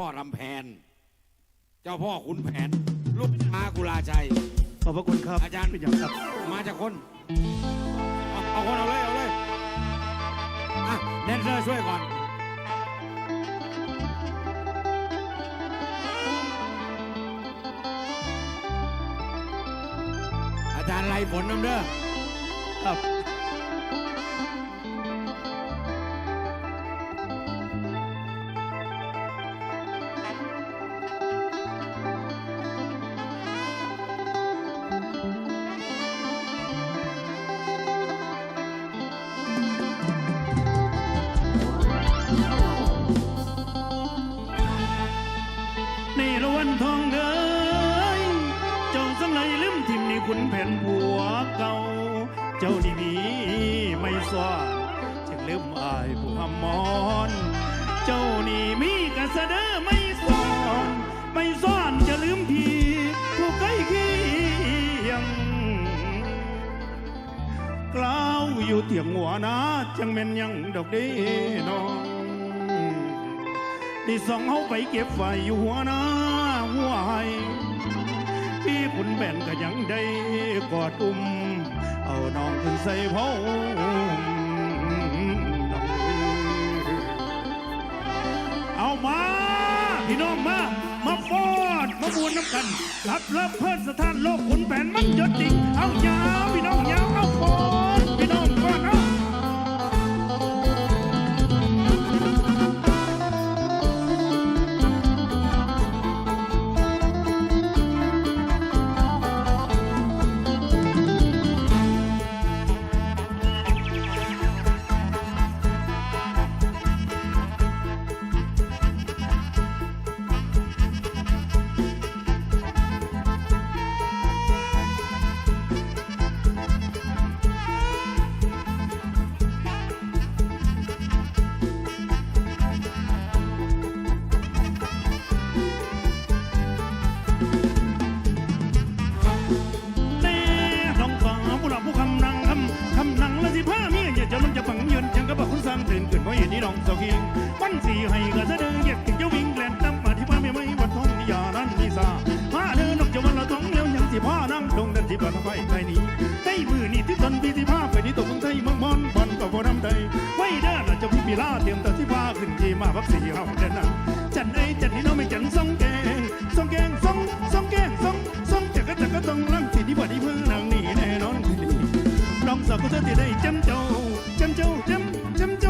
พ่อลำแพน เจ้าพ่อขุนแผน ลูกมากุลาชัย ขอบพระคุณครับอาจารย์ เป็นอย่างครับมาจากคน เอาเอาคนเอาเลยเอาเลยอะแดนเซอร์ช่วยก่อน อาจารย์ไล่ฝนน้ำเด้อ ครับ เจ้านี่นีไม่สวาจึงลืมอายผู้หำมอนเจ้านี่มีกระเสะเดอไม่สอนไม่ซ่อนจะลืมพี่ผู้ใกล้เคียงกล่าวอยู่เตียงหัวนะจังแม่นยังดอกด้น้องที่สองเขาไปเก็บไฟอยู่หัวน้าหัวไห้ พี่ขุนแบนก็ยังได้กอดอุ้ม เอาน้องขึ้นใส่เผาเอามา พี่น้องมา มาฟอด มาบวนน้ำกันรับรับเพื่อนสถานโลกขุนแผนมันยศจริง เอายา นี่น้องสาเคียงวันสีให้ก็จะเดินเหยียดถึงจะวิ่งแกลนตั้มมาที่ผ้าไม่ไม่วัดท้องนิยานั้นมีสาผ้าเดินนกจากวันละท้องแล้วยังสิผ้านั่งตรงดันที่บ้านไฟไทยนี้ใต้มือนี่ที่ตนพี่ที่ผ้าไปนี่ตกเมืองไทยมืองมอนบอลก็บ่น้ำใดไว้เด้อน่ะเจะพี่ปีลาเตรียมตัวที่ผ้าขึ้นที่มาพักสีเฮาเดินนั่งจันเอ้ยจันนี่น้องไม่จันซองแกงซองแกงซองซองแกงซองซองจักรจักรต้องลังที่ที่บ่ดีเพื่อนางนี่แน่นอนดีน้องสาวก็เธอที่ได้จำเจ้าจำเจ้าจำจำเจ้า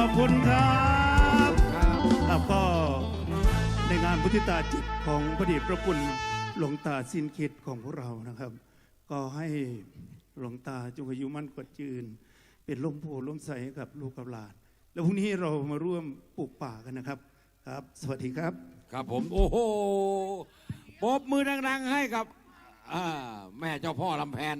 อบคุณครับครับครับก็ในงานพุทธิตาจิตของพระเดชพระคุณหลวงตาสินคิดของพวกเรานะครับ ก็ให้หลวงตาจงอายุมั่นกว่าจืน เป็นลมโพลมใสให้กับลูกกับหลาน แล้วพรุ่งนี้เรามาร่วมปลูกป่ากันนะครับครับ สวัสดีครับ ครับผม โอ้โหปรบมือดังๆให้กับอ่าแม่เจ้าพ่อลำแพน